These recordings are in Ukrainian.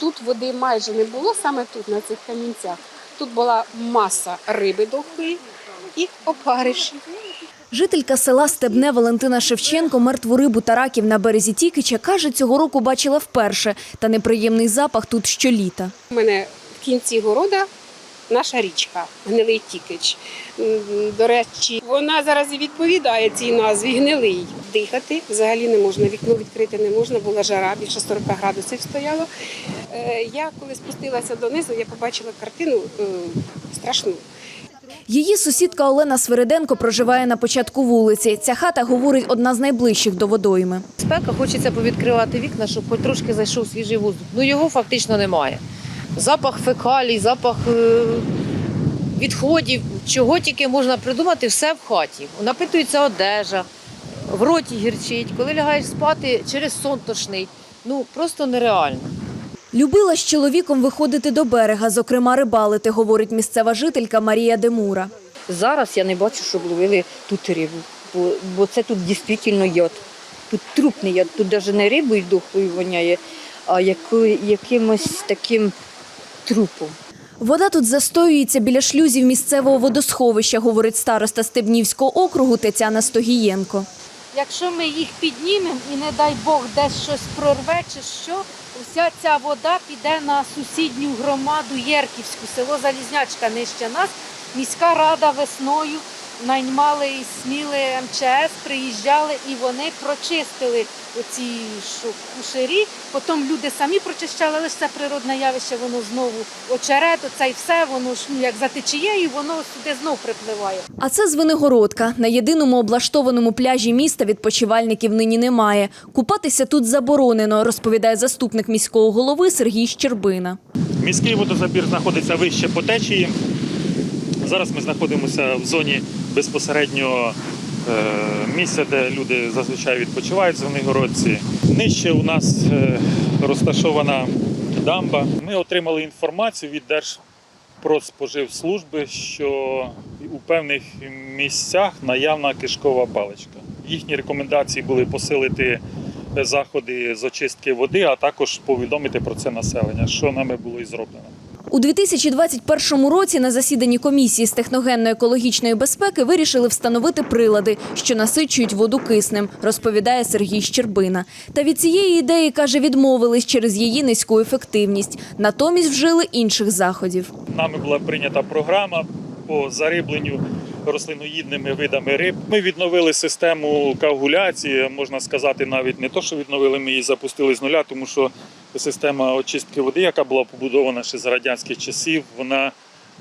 Тут води майже не було, саме тут, на цих камінцях. Тут була маса риби дохлої і опаришів. Жителька села Стебне Валентина Шевченко мертву рибу та раків на березі Тікича каже, цього року бачила вперше. Та неприємний запах тут щоліта. У мене в кінці города наша річка Гнилий Тікич. До речі, вона зараз і відповідає цій назві Гнилий. Дихати взагалі не можна, вікно відкрити не можна, була жара, більше 40 градусів стояло. Е, Я коли спустилася донизу, я побачила картину е, страшну. Її сусідка Олена Свириденко проживає на початку вулиці. Ця хата, говорить, одна з найближчих до водойми. Спека, хочеться повідкривати вікна, щоб хоч трошки зайшов свіжий воздух. Ну його фактично немає. Запах фекалій, запах е, відходів, чого тільки можна придумати, все в хаті. Напитується одежа, в роті гірчить, коли лягаєш спати через сон тошний. Ну просто нереально. Любила з чоловіком виходити до берега, зокрема рибалити, говорить місцева жителька Марія Демура. Зараз я не бачу, щоб ловили тут рибу, бо, бо це тут дійсно яд. Тут трупний яд, тут навіть не рибою дохлою воняє, а якимось таким трупом. Вода тут застоюється біля шлюзів місцевого водосховища, говорить староста Стебнівського округу Тетяна Стогієнко. Якщо ми їх піднімемо і не дай Бог десь щось прорве чи що, вся ця вода піде на сусідню громаду Єрківську, село Залізнячка нижче нас. Міська рада весною наймали і сміли МЧС, приїжджали і вони прочистили оці кушері. Потім люди самі прочищали, але ж це природне явище, воно знову очерет, оце і все, воно ж ну, як за течією, воно сюди знов припливає. А це Звенигородка. На єдиному облаштованому пляжі міста відпочивальників нині немає. Купатися тут заборонено, розповідає заступник міського голови Сергій Щербина. Міський водозабір знаходиться вище по течії. Зараз ми знаходимося в зоні безпосереднього е, місця, де люди зазвичай відпочивають Звенигородці. Нижче у нас е, розташована дамба. Ми отримали інформацію від Держпродспоживслужби, що у певних місцях наявна кишкова паличка. Їхні рекомендації були посилити заходи з очистки води, а також повідомити про це населення, що нами було і зроблено. У 2021 році на засіданні комісії з техногенно-екологічної безпеки вирішили встановити прилади, що насичують воду киснем, розповідає Сергій Щербина. Та від цієї ідеї, каже, відмовились через її низьку ефективність. Натомість вжили інших заходів. Нами була прийнята програма по зарибленню рослиноїдними видами риб. Ми відновили систему коагуляції, можна сказати, навіть не то, що відновили, ми її запустили з нуля, тому що система очистки води, яка була побудована ще за радянських часів, вона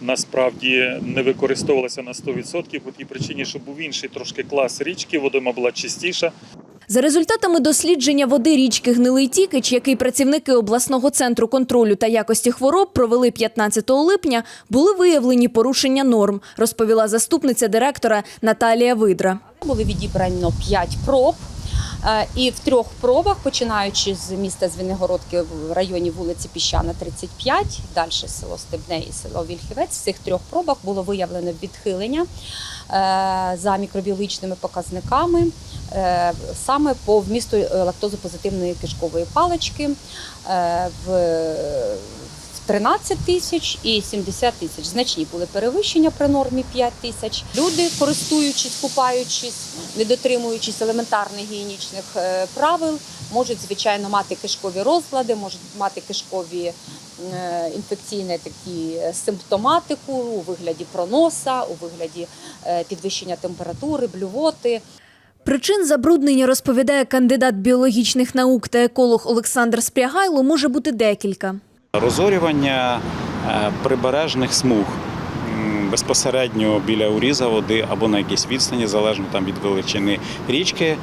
насправді не використовувалася на 100% по тій причині, що був інший трошки клас річки, водойма була чистіша. За результатами дослідження води річки Гнилий Тікич, який працівники обласного центру контролю та якості хвороб провели 15 липня, були виявлені порушення норм, розповіла заступниця директора Наталія Видра. Було відібрано 5 проб. Е, І в трьох пробах, починаючи з міста Звенигородки в районі вулиці Піщана, 35, далі село Стебне і село Вільхівець, в цих трьох пробах було виявлено відхилення е, за мікробіологічними показниками е, саме по вмісту лактозопозитивної кишкової палички в 13 тисяч і 70 тисяч. Значні були перевищення при нормі 5 тисяч. Люди, користуючись, купаючись, не дотримуючись елементарних гігієнічних е, правил, можуть звичайно мати кишкові розлади, можуть мати кишкові е, інфекційні такі е, симптоматику у вигляді проноса, у вигляді підвищення температури, блювоти. Причин забруднення, розповідає кандидат біологічних наук та еколог Олександр Спрягайло, може бути декілька. Розорювання е, прибережних смуг безпосередньо біля уріза води або на якійсь відстані, залежно там від величини річки, е,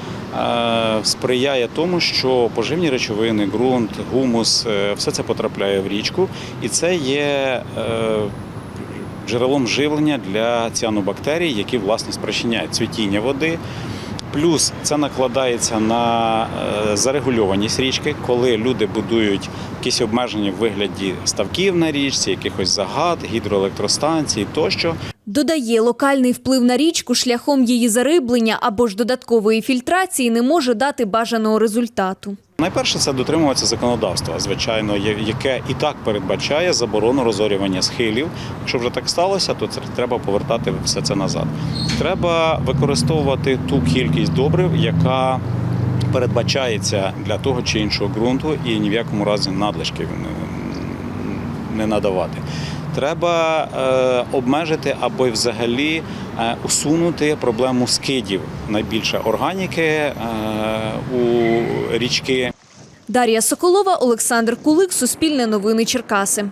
сприяє тому, що поживні речовини, ґрунт, гумус, е, все це потрапляє в річку, і це є джерелом живлення для ціанобактерій, які власне спричиняють цвітіння води. Плюс це накладається на е, зарегульованість річки, коли люди будують якісь обмеження в вигляді ставків на річці, якихось загад, гідроелектростанцій тощо. Додає, локальний вплив на річку шляхом її зариблення або ж додаткової фільтрації не може дати бажаного результату. Найперше це дотримуватися законодавства, звичайно, яке і так передбачає заборону розорювання схилів. Якщо вже так сталося, то це треба повертати все це назад. Треба використовувати ту кількість добрив, яка передбачається для того чи іншого ґрунту, і ні в якому разі надлишків не- надавати. Треба е, обмежити або й взагалі е, усунути проблему скидів найбільше органіки е, у річки. Дар'я Соколова, Олександр Кулик, Суспільне новини Черкаси.